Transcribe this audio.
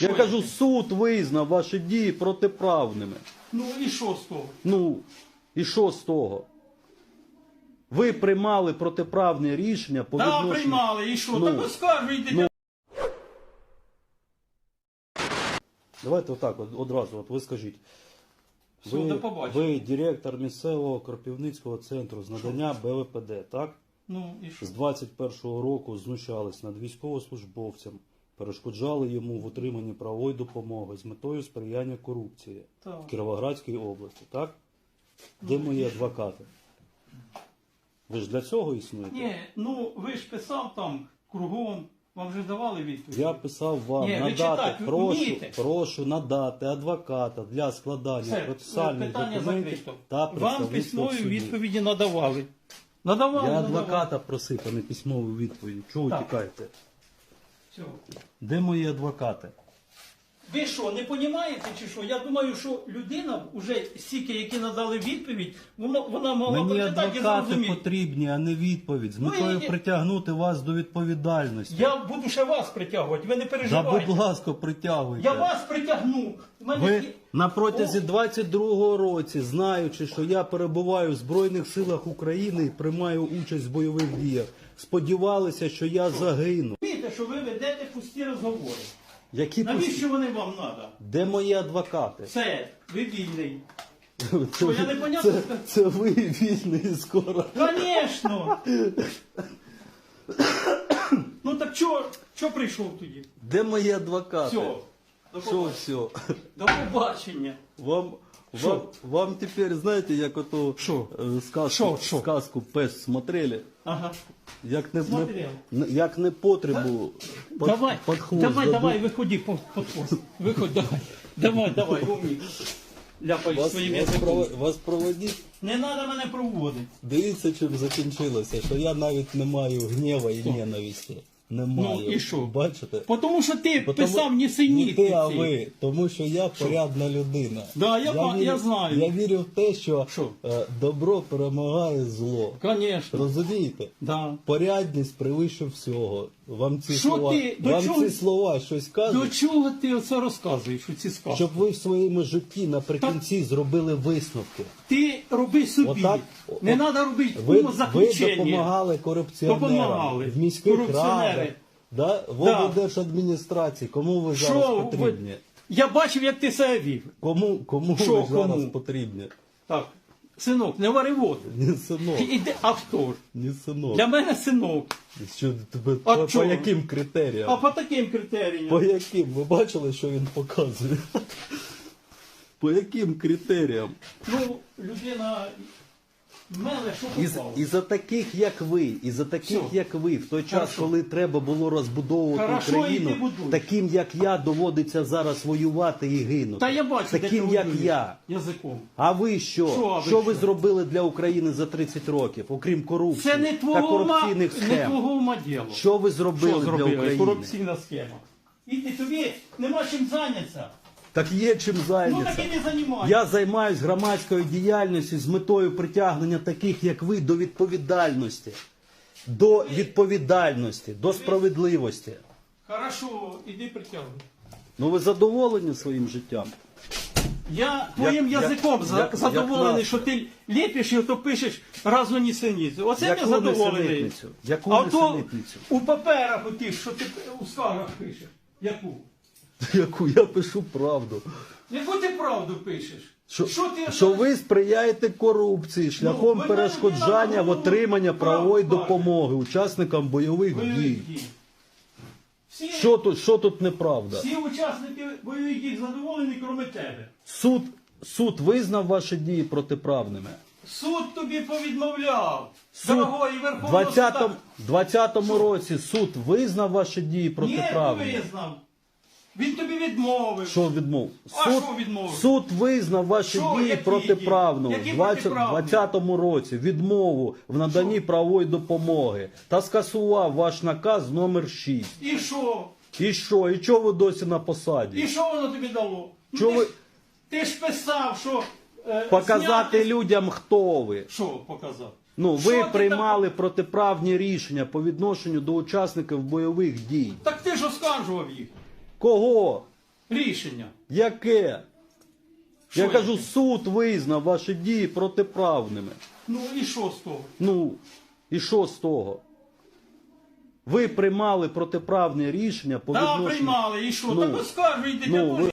Я Що кажу, яке? суд визнав ваші дії протиправними. Ну і що з того? Ну, і що з того? Ви приймали протиправне рішення по Так, відношенню... приймали, і що? Ну, так оскаржуйте. ну. Давайте отак, от, одразу, от ви скажіть. Все, Ви, до побачення. ви директор місцевого Кропивницького центру з надання БВПД, так? Ну і що? З 21-го року знущались над військовослужбовцем, перешкоджали йому в отриманні правової допомоги з метою сприяння корупції Так. в Кіровоградській області, так? Де мої адвокати? Ви ж для цього існуєте? Ні, ну ви ж писав там кругом, вам вже давали відповідь. Я писав вам Ні, ви надати, читати прошу, вмієте? прошу надати адвоката для складання Все, процесуальних питання документів закрито. та Вам представництва в письмові суді. відповіді надавали. Надавали, Я надавали. адвоката просив, а не письмову відповідь. Чого Так. тікаєте? Все. Де мої адвокати? Ви що, не розумієте чи що? Я думаю, що людина, вже стільки, які надали відповідь, вона, вона могла Мені прочитати і адвокати зрозуміти. потрібні, а не відповідь. З Ну, метою і- притягнути вас до відповідальності. Я буду ще вас притягувати, ви не Да, переживайте. будь ласка, притягуйте. Я вас притягну. У мене Ви на протязі О. 22-го році, знаючи, що я перебуваю в Збройних силах України і приймаю участь в бойових діях, сподівалися, що я загину. Що ви пусті розговори. Які Навіщо вони вам треба? Де мої адвокати? Все, ви вільний. Це, Що, я непонятно це, сказав? це ви вільний скоро. Звісно. ну так чого чого прийшов тоді? Де мої адвокати? Все. До Що побачення. все? До побачення. Вам, Що? вам, вам тепер, знаєте, як ото Що? е, сказку, Що, що? сказку пес смотрели, Ага. як не, Смотрел. не, як не потребу под, давай, подхвост, давай, дадуть. давай, виходи по, по хвост. Виходь, давай. Давай, давай, умник. Ляпай Вас, своїм вас, язиком. прово- вас проводіть. Не треба мене проводити. Дивіться, чим закінчилося, що я навіть не маю гнєва і ненависті. Не маю. Ну, і що? Бачите? Тому що ти Потому- писав Не сині. ти, а ви. Тому що я порядна людина. Да, я ба- я знаю. Я вірю в те, що, Що? е, добро перемагає зло. Звісно. Розумієте? Да. Порядність превише всього. Вам ці Що слова, ти? До вам чого- ці слова щось До кажуть, чого ти оце розказуєш у ці сказки? щоб ви в своєму житті наприкінці зробили висновки. Ти роби собі. Отак, не треба робити Ви, ви умозаключення. допомагали корупціонерам Допомагали. в міських Корупціонери. радах, да? в Да. облдержадміністрації. Кому ви зараз Що ви- потрібні? Я бачив, як ти себе вів. Кому, кому Що ви зараз кому? потрібні? Так, синок, не вари воду. Ні синок, Іди, а хто ж? ні синок. Для мене синок. Що, тебе, А по, по чого? яким критеріям? А по таким критеріям. По яким? Ви бачили, що він показує? По яким критеріям? Ну, людина меле, що І, попало. і за таких, як ви, і за таких, Все. як ви, в той час, Хорошо. коли треба було розбудовувати Хорошо, Україну, будуй. таким, як я, доводиться зараз воювати і гинути. Та я бачу, де таким, ти як воюєш. я. Язиком. А ви що? Що, а ви що ви що? зробили для України за 30 років, окрім корупції Це не та твого ума, корупційних не схем? твого ума діло. Що ви зробили, Що для зробили? України? Корупційна схема. І ти тобі нема чим зайнятися. Так є чим Ну зайнятися. займайся. Я займаюсь громадською діяльністю з метою притягнення таких, як ви, до відповідальності. До відповідальності, до справедливості. Хорошо, іди притягуй. Ну ви задоволені своїм життям? Я твоїм як- язиком як- задоволений, як що ти ліпиш і ото пишеш разну нісеницю. Оце я задоволений. Яку а то у паперах отих, що ти у скаргах пишеш. Яку? Яку я пишу правду. Яку ти правду пишеш? Що, ти що ви сприяєте корупції шляхом ви перешкоджання в отримання прав- правової прав- допомоги учасникам бойових бойових дій. дій. Всі, Що тут, що тут неправда? всі учасники бойових дій задоволені, крім тебе. Суд, суд визнав ваші дії протиправними. Суд тобі повідмовляв. Суд Дорогої Верховного 20, 20-му році суд визнав ваші дії Ні, не визнав. Він тобі відмовив. Що відмов? А Суд, що відмовив? суд визнав ваші Що, дії які протиправними дії? в Які 20 протиправні? 20-му році відмову в наданні правової допомоги та скасував ваш наказ номер 6. І що? І що? І чого ви досі на посаді? І що воно тобі дало? Ну, Чого ти, ви- ж, ти ж писав, що. Е, Показати зняти- людям, хто ви. Що показав? Ну, Що ви ти приймали протиправні рішення по відношенню до учасників бойових дій. Так ти ж оскаржував їх. Кого? рішення. Яке? Що Я кажу, яке? суд визнав ваші дії протиправними. Ну і що з того? Ну, і що з того? Ви приймали протиправне рішення по Да, відношенню. приймали, і що? Ну, так оскаржуйте, ну, ви-